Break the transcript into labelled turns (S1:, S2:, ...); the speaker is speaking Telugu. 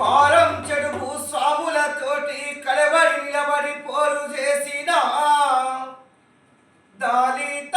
S1: పారం చెడు భూస్వాములతోటి కలబడి నిలబడి పోరు చేసిన దాలిత